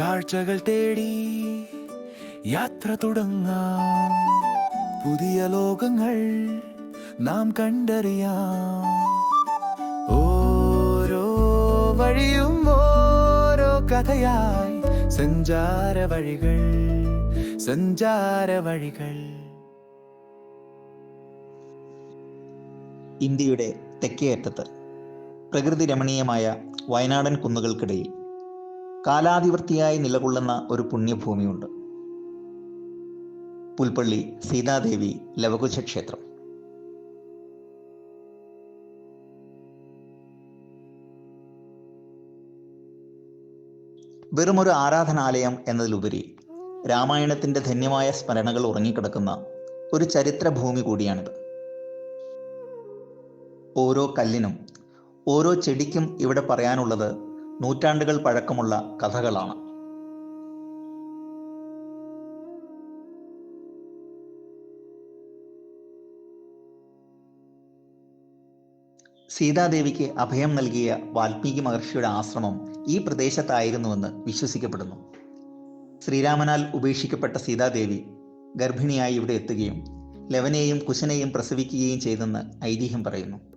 കാഴ്ചകൾ തേടി യാത്ര തുടങ്ങാം. പുതിയ ലോകങ്ങൾ നാം കണ്ടറിയാം. ഓരോ വഴിയും ഓരോ കഥയായി സഞ്ചാര വഴികൾ സഞ്ചാര വഴികൾ. ഇന്ത്യയുടെ തെക്കേ അറ്റത്ത് പ്രകൃതി രമണീയമായ വയനാടൻ കുന്നുകൾക്കിടയിൽ കാലാതിവർത്തിയായി നിലകൊള്ളുന്ന ഒരു പുണ്യഭൂമിയുണ്ട്. പുൽപ്പള്ളി സീതാദേവി ലവകുശ ക്ഷേത്രം. വെറുമൊരു ആരാധനാലയം എന്നതിലുപരി രാമായണത്തിന്റെ ധന്യമായ സ്മരണകൾ ഉറങ്ങിക്കിടക്കുന്ന ഒരു ചരിത്ര ഭൂമി കൂടിയാണിത്. ഓരോ കല്ലിനും ഓരോ ചെടിക്കും ഇവിടെ പറയാനുള്ളത് നൂറ്റാണ്ടുകൾ പഴക്കമുള്ള കഥകളാണ്. സീതാദേവിക്ക് അഭയം നൽകിയ വാൽമീകി മഹർഷിയുടെ ആശ്രമം ഈ പ്രദേശത്തായിരുന്നുവെന്ന് വിശ്വസിക്കപ്പെടുന്നു. ശ്രീരാമനാൽ ഉപേക്ഷിക്കപ്പെട്ട സീതാദേവി ഗർഭിണിയായി ഇവിടെ എത്തുകയും ലവനെയും കുശനെയും പ്രസവിക്കുകയും ചെയ്തെന്ന് ഐതിഹ്യം പറയുന്നു.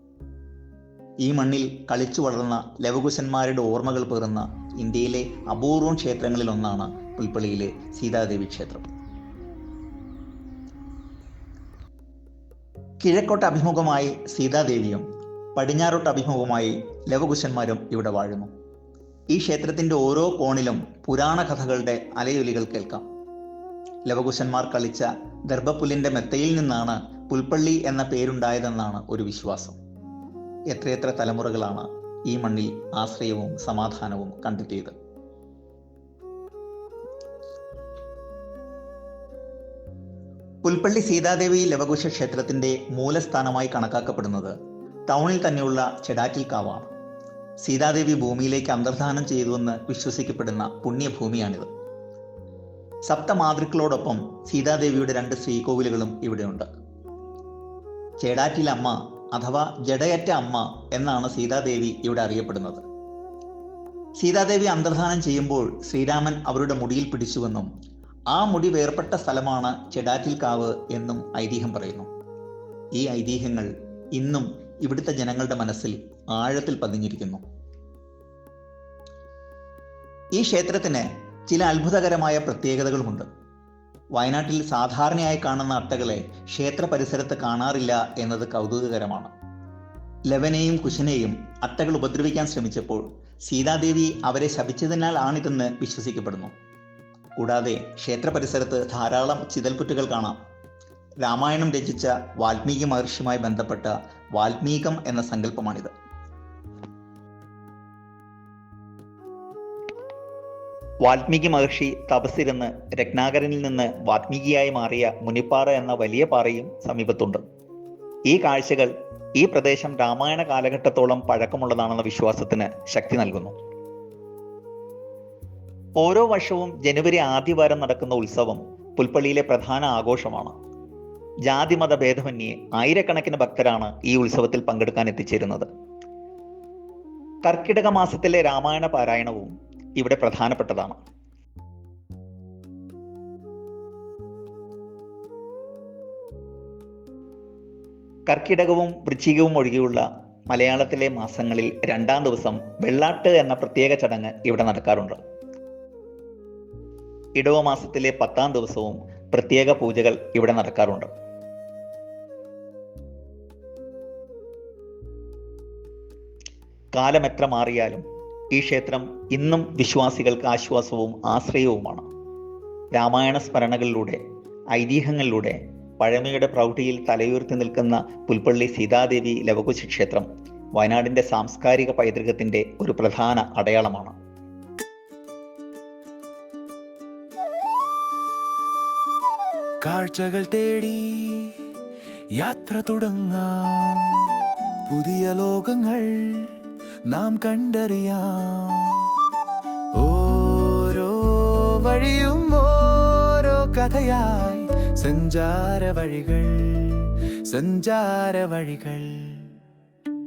ഈ മണ്ണിൽ കളിച്ചു വളർന്ന ലവകുശന്മാരുടെ ഓർമ്മകൾ പേറുന്ന ഇന്ത്യയിലെ അപൂർവം ക്ഷേത്രങ്ങളിൽ ഒന്നാണ് പുൽപ്പള്ളിയിലെ സീതാദേവി ക്ഷേത്രം. കിഴക്കോട്ട് അഭിമുഖമായി സീതാദേവിയും പടിഞ്ഞാറോട്ട് അഭിമുഖമായി ലവകുശന്മാരും ഇവിടെ വാഴുന്നു. ഈ ക്ഷേത്രത്തിന്റെ ഓരോ കോണിലും പുരാണ കഥകളുടെ അലയൊലികൾ കേൾക്കാം. ലവകുശന്മാർ കളിച്ച ഗർഭപ്പുല്ലിന്റെ മെത്തയിൽ നിന്നാണ് പുൽപ്പള്ളി എന്ന പേരുണ്ടായതെന്നാണ് ഒരു വിശ്വാസം. എത്രയെത്ര തലമുറകളാണ് ഈ മണ്ണിൽ ആശ്രയവും സമാധാനവും കണ്ടെത്തിയത്? പുൽപ്പള്ളി സീതാദേവി ലവകുശ ക്ഷേത്രത്തിന്റെ മൂലസ്ഥാനമായി കണക്കാക്കപ്പെടുന്നത് ടൗണിൽ തന്നെയുള്ള ചെടാറ്റിൽ കാവാണ്. സീതാദേവി ഭൂമിയിലേക്ക് അന്തർധാനം ചെയ്തുവെന്ന് വിശ്വസിക്കപ്പെടുന്ന പുണ്യഭൂമിയാണിത്. സപ്തമാതൃക്കളോടൊപ്പം സീതാദേവിയുടെ രണ്ട് ശ്രീകോവിലുകളും ഇവിടെയുണ്ട്. ചേടാറ്റിൽ അമ്മ അഥവാ ജഡയറ്റ അമ്മ എന്നാണ് സീതാദേവി ഇവിടെ അറിയപ്പെടുന്നത്. സീതാദേവി അന്തർധാനം ചെയ്യുമ്പോൾ ശ്രീരാമൻ അവരുടെ മുടിയിൽ പിടിച്ചുവെന്നും ആ മുടി വേർപ്പെട്ട സ്ഥലമാണ് ചെടാറ്റിൽ കാവ് എന്നും ഐതിഹ്യം പറയുന്നു. ഈ ഐതിഹ്യങ്ങൾ ഇന്നും ഇവിടുത്തെ ജനങ്ങളുടെ മനസ്സിൽ ആഴത്തിൽ പതിഞ്ഞിരിക്കുന്നു. ഈ ക്ഷേത്രത്തിന് ചില അത്ഭുതകരമായ പ്രത്യേകതകളുമുണ്ട്. വയനാട്ടിൽ സാധാരണയായി കാണുന്ന അട്ടകളെ ക്ഷേത്ര പരിസരത്ത് കാണാറില്ല എന്നത് കൗതുകകരമാണ്. ലവനെയും കുശനെയും അട്ടകൾ ഉപദ്രവിക്കാൻ ശ്രമിച്ചപ്പോൾ സീതാദേവി അവരെ ശപിച്ചതിനാൽ ആണിതെന്ന് വിശ്വസിക്കപ്പെടുന്നു. കൂടാതെ ക്ഷേത്ര പരിസരത്ത് ധാരാളം ചിതൽപുറ്റുകൾ കാണാം. രാമായണം രചിച്ച വാൽമീകി മഹർഷിയുമായി ബന്ധപ്പെട്ട വാൽമീകം എന്ന സങ്കല്പമാണിത്. വാൽമീകി മഹർഷി തപസ്സിരുന്ന് രത്നാകരനിൽ നിന്ന് വാൽമീകിയായി മാറിയ മുനിപ്പാറ എന്ന വലിയ പാറയും സമീപത്തുണ്ട്. ഈ കാഴ്ചകൾ ഈ പ്രദേശം രാമായണ കാലഘട്ടത്തോളം പഴക്കമുള്ളതാണെന്ന വിശ്വാസത്തിന് ശക്തി നൽകുന്നു. ഓരോ വർഷവും ജനുവരി ആദ്യവാരം നടക്കുന്ന ഉത്സവം പുൽപ്പള്ളിയിലെ പ്രധാന ആഘോഷമാണ്. ജാതിമത ഭേദമന്യേ ആയിരക്കണക്കിന് ഭക്തരാണ് ഈ ഉത്സവത്തിൽ പങ്കെടുക്കാൻ എത്തിച്ചേരുന്നത്. കർക്കിടക മാസത്തിലെ രാമായണ പാരായണവും ഇവിടെ പ്രധാനപ്പെട്ടതാണ്. കർക്കിടകവും വൃശ്ചികവും ഒഴികെയുള്ള മലയാളത്തിലെ മാസങ്ങളിൽ രണ്ടാം ദിവസം വെള്ളാട്ട് എന്ന പ്രത്യേക ചടങ്ങ് ഇവിടെ നടക്കാറുണ്ട്. ഇടവ മാസത്തിലെ പത്താം ദിവസവും പ്രത്യേക പൂജകൾ ഇവിടെ നടക്കാറുണ്ട്. കാലമെത്ര മാറിയാലും ഈ ക്ഷേത്രം ഇന്നും വിശ്വാസികൾക്ക് ആശ്വാസവും ആശ്രയവുമാണ്. രാമായണ സ്മരണകളിലൂടെ ഐതിഹ്യങ്ങളിലൂടെ പഴമയുടെ പ്രൗഢിയിൽ തലയുയർത്തി നിൽക്കുന്ന പുൽപ്പള്ളി സീതാദേവി ലവകുശ ക്ഷേത്രം വയനാടിന്റെ സാംസ്കാരിക പൈതൃകത്തിന്റെ ഒരു പ്രധാന അടയാളമാണ്. കാഴ്ചകൾ തേടി യാത്ര തുടങ്ങാം. പുതിയ ലോകങ്ങൾ നാം കണ്ടറിയാം. ഓരോ വഴിയും ഓരോ കഥയായി. സഞ്ചാര വഴികൾ സഞ്ചാര വഴികൾ